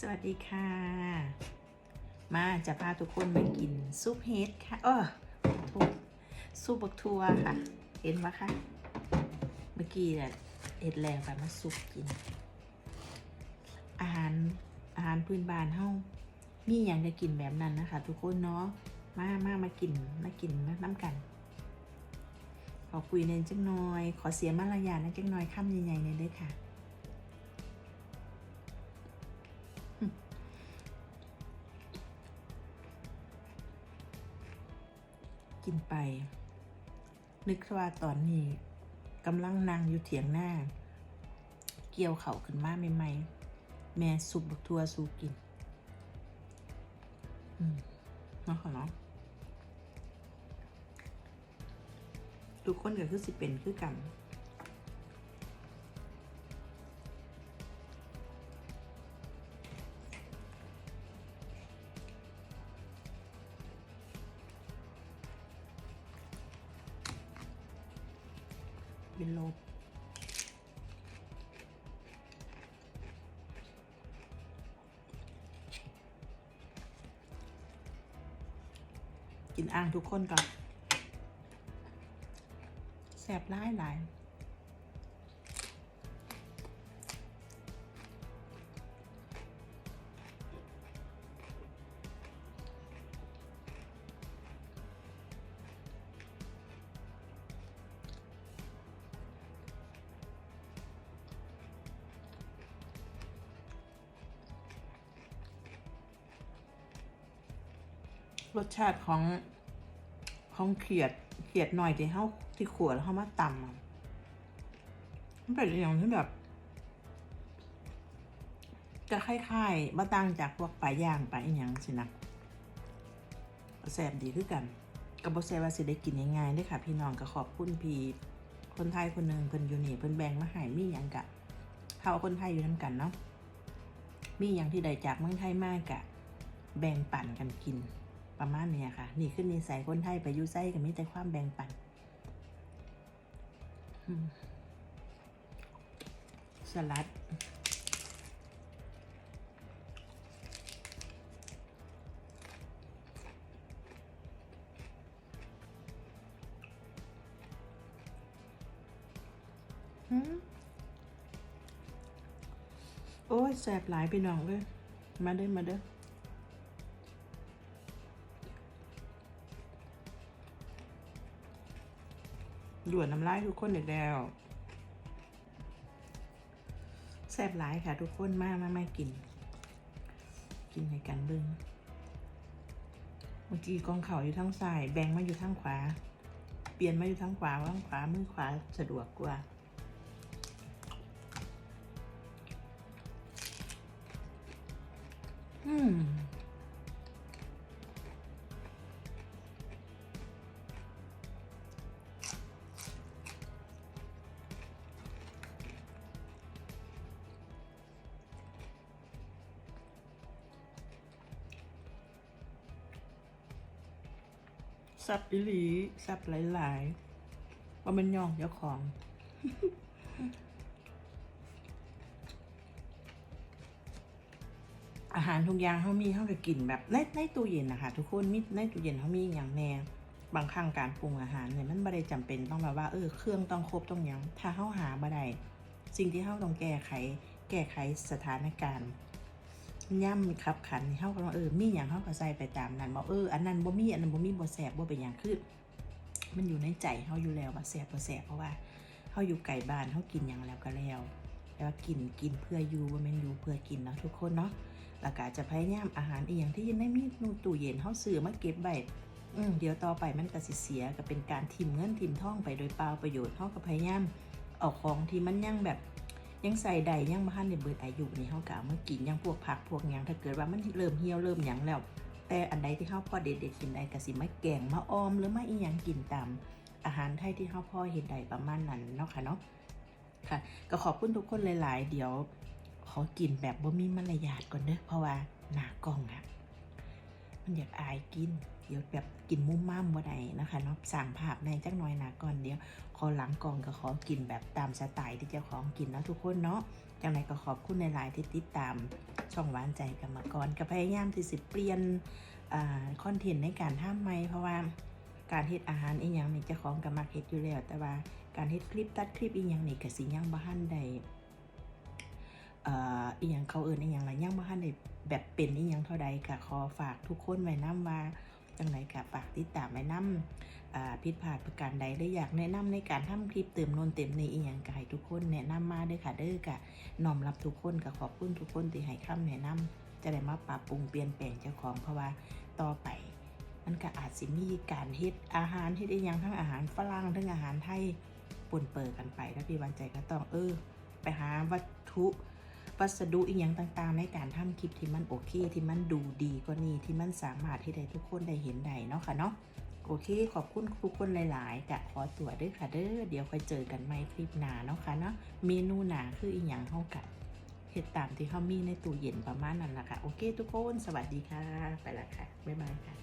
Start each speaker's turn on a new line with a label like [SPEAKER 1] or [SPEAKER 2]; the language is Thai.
[SPEAKER 1] สวัสดีค่ะ มาจะพาทุกคนมากินซุปเฮดค่ะเออโทษซุปบักทัวค่ะ เห็นปะคะ เมื่อกี้เนี่ยเห็ดแรงไปมาซุปกิน อาหารอาหารพื้นบ้านเฮามีอย่างจะกินแบบนั้นนะคะ ทุกคนเนาะ มามามากิน มากินมาน้ำกัน ขอคุยเน้นจังหน่อย ขอเสียมารยาทนะจังหน่อยคำใหญ่ๆเลยเด้อค่ะ กินไป นึกว่าตอนนี้กำลังนั่งอยู่เถียงหน้า เกี่ยวเข่าขึ้นมาใหม่ๆแม่สุบบักทัวสูกินอืมเนาะค่ะเนาะทุกคนก็คือสิเป็นคือกัน เป็นลบ กินอ่างทุกคนก่อนแสบร้ายหลาย รสชาติของของเขียดเขียดหน่อยที่เขาที่ขวดแล้วเขามาตำมันเป็นอย่างที่แบบ จะคล้ายๆมาต่างจากพวกปลาย่างปลาอีหยังสินะแสบดีคือกันกับบแซว่าสิได้กินง่ายๆเด้ค่ะ พี่น้องก็ขอบคุณพี่คนไทยคนหนึ่งเพิ่นอยู่นี่เพิ่นแบ่งมาหายมีอย่างกะเขาคนไทยอยู่น้ำกันเนาะมีอย่างที่ได้จากเมืองไทยมากกะ แบ่งปั่นกันกิน ประมาณเนี้ยค่ะ นี่คือนิสัยคนไทยไปอยูไส้กับมีแต่ความแบ่งปันสลัดอืมโอ้ยแสบหลายพี่น้องเลย มาเด้อมาเด้อ ด่วนน้ำลายทุกคนเด็กแล้วแซ่บหลายค่ะทุกคนมากมาไม่กิน กินให้กันเบิ้งเมื่อกี้กองเข่าอยู่ทางซ้ายแบ่งมาอยู่ทางขวา เปลี่ยนมาอยู่ทางขวาว่าทางขวามือขวาสะดวกกว่าอืม สับอีหลีสับหลายๆว่ามันย่องเจ้าของอาหารทุกอย่างเขามีเขาก็กินแบบในในตู้เย็นนะคะทุกคนมีในตู้เย็นเขามีอย่างแน่บางครั้งการปรุงอาหารเนี่ยมันไม่ได้จำเป็นต้องแบบว่าเออเครื่องต้องครบต้องยังถ้าเขาหาบ่ได้สิ่งที่เขาต้องแก้ไข แก้ไขสถานการณ์ ย่ำขับขันเฮาก็ว่าเออมีอย่างเฮาก็ใส่ไปตามนั้นบอกเอออันนั้นบ่มีอันนั้นบ่มีบ่แสบบ่เป็นหยังคือมันอยู่ในใจเฮาอยู่แล้วว่าแสบบ่แสบเพราะว่าเฮาอยู่ไกลบ้านเฮากินหยังแล้วก็แล้วแต่ว่ากินกินเพื่ออยู่บ่แม่นอยู่เพื่อกินเนาะทุกคนเนาะแล้วก็จะพยายามอาหารอีหยังที่ยังไม่มีนูตู้เย็นเฮาซื้อมาเก็บไว้อืมเดี๋ยวต่อไปมันก็สิเสียก็เป็นการทิมเงินทิมทองไปโดยเปล่าประโยชน์เฮาก็พยายามเอาของที่มันยังแบบ ยังใส่ใดยังบ้านในเบิดอายุนี่เขากะเมื่อกินยังพวกผักพวกหยังถ้าเกิดว่ามันเริ่มเหี่ยวเริ่มหยังแล้ว แต่อันใดที่เขาพอเด็ดๆกินได้ก็สิมาแกงมาออมหรือมาอีหยังกินตามอาหารไทยที่เขาพ่อเห็นได้ประมาณนั้นเนาะค่ะเนาะค่ะ ก็ขอบคุณทุกคนหลาย ๆ เดี๋ยวขอกินแบบบ่มีมารยาทก่อนเด้อเพราะว่าหนากล้องอะมันอยากอายกิน เดี๋ยวแบบกินมุ่มม่ามบ่ได้นะคะเนาะสั่งภาพในจักหน่อยหนาก่อนเดี๋ยวขอหลังกล่องก็ขอกินแบบตามสไตล์ที่เจ้าของกินเนาะทุกคนเนาะจังไรก็ขอบคุณในไลน์ที่ติดตามช่องหวานใจกรรมากรก็พยายามที่สิเปลี่ยนคอนเทนต์ในการทำไหมเพราะว่าการเฮ็ดอาหารอีหยังนี่เจ้าของก็มักเฮ็ดอยู่แล้วแต่ว่าการเฮ็ดคลิปตัดคลิปอีหยังนี่ก็สิยังบ่ทันได้เอ่ออีหยังเขาเอิ้นอีหยังล่ะยังบ่ทันได้แบบเป็นอีหยังเท่าใดก็ขอฝากทุกคนไว้นํว่า จังไดก็ฝากติดตามไว้นํอ่าผิดพลาดประการใดหรืออยากแนะนำในการทำคลิปเติมนนเต็มนี่อีหยังก็ให้ทุกคนแนะนำมาเด้อค่ะเด้อก็น้อมรับทุกคนก็ขอบคุณทุกคนที่ให้คำแนะนำจะได้มาปรับปรุงเปลี่ยนแปลงเจ้าของเพราะว่าต่อไป มันก็อาจสิมีการเฮ็ดอาหารเฮ็ดอีหยังทั้งอาหารฝรั่งทั้งอาหารไทยปนเปิดกันไปแล้วพี่วันใจก็ต้องเออไปหาวัตถุ วัสดุอีหยังต่างๆ ในการทำคลิปที่มันโอเค ที่มันดูดีกว่านี้ที่มันสามารถที่ได้ทุกคนได้เห็นได้เนาะค่ะเนาะโอเค ขอบคุณทุกคนหลายๆกะขอตัวด้วยค่ะเด้อเดี๋ยวค่อยเจอกันใหม่คลิปหน้าเนาะค่ะเนาะเมนูหนาคืออีหยังเฮากะเห็ดตามที่เขามีในตู้เย็นประมาณนั้นแหละค่ะ โอเค ทุกคน สวัสดีค่ะ ไปละค่ะ บ๊ายบายค่ะ